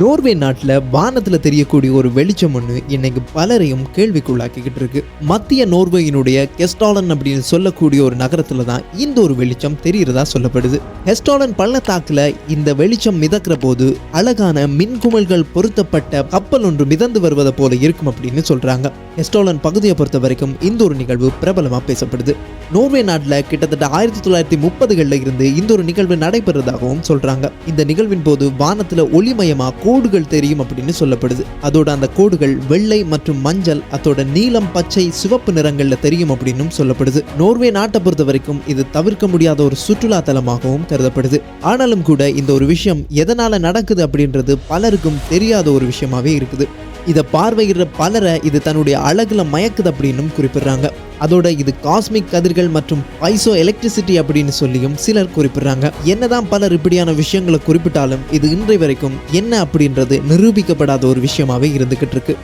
Norway நாட்டில் வானத்தில் தெரியக்கூடிய ஒரு வெளிச்சம் ஒன்று இன்னைக்கு பலரையும் கேள்விக்குள்ளாக்கிக்கிட்டு இருக்கு. மத்திய நோர்வேயினுடைய கெஸ்டாலன் அப்படின்னு சொல்லக்கூடிய ஒரு நகரத்தில் தான் இந்த ஒரு வெளிச்சம் தெரிகிறதா சொல்லப்படுது. ஹெஸ்டாலன் பள்ளத்தாக்கில் இந்த வெளிச்சம் மிதக்கிற போது அழகான மின்குமல்கள் பொருத்தப்பட்ட கப்பல் ஒன்று மிதந்து வருவதை போல இருக்கும் அப்படின்னு சொல்றாங்க. ஹெஸ்டாலன் பகுதியை பொறுத்த வரைக்கும் இந்த ஒரு நிகழ்வு பிரபலமாக பேசப்படுது. நோர்வே நாட்டில் கிட்டத்தட்ட ஆயிரத்தி தொள்ளாயிரத்தி முப்பதுகளில் இருந்து இந்த ஒரு நிகழ்வு நடைபெறதாகவும் சொல்றாங்க. இந்த நிகழ்வின் போது வானத்தில் ஒளிமயமா கோடுகள் தெரியும் அப்படின்னு சொல்லப்படுது. அதோட அந்த கோடுகள் வெள்ளை மற்றும் மஞ்சள் அதோட நீலம் பச்சை சிவப்பு நிறங்கள்ல தெரியும் அப்படின்னும் சொல்லப்படுது. நோர்வே நாட்டை பொறுத்த வரைக்கும் இது தவிர்க்க முடியாத ஒரு சுற்றுலா தலமாகவும் கருதப்படுது. ஆனாலும் கூட இந்த ஒரு விஷயம் எதனால நடக்குது அப்படின்றது பலருக்கும் தெரியாத ஒரு விஷயமாவே இருக்குது. இதை பார்வையிடுற பலரை இது தன்னுடைய அழகுல மயக்குது அப்படின்னும் குறிப்பிடுறாங்க. அதோட இது காஸ்மிக் கதிர்கள் மற்றும் பைசோ எலக்ட்ரிசிட்டி அப்படின்னு சொல்லியும் சிலர் குறிப்பிடுறாங்க. என்னதான் பலர் இப்படியான விஷயங்களை குறிப்பிட்டாலும் இது இன்றை வரைக்கும் என்ன அப்படின்றது நிரூபிக்கப்படாத ஒரு விஷயமாவே இருந்துகிட்டு இருக்கு.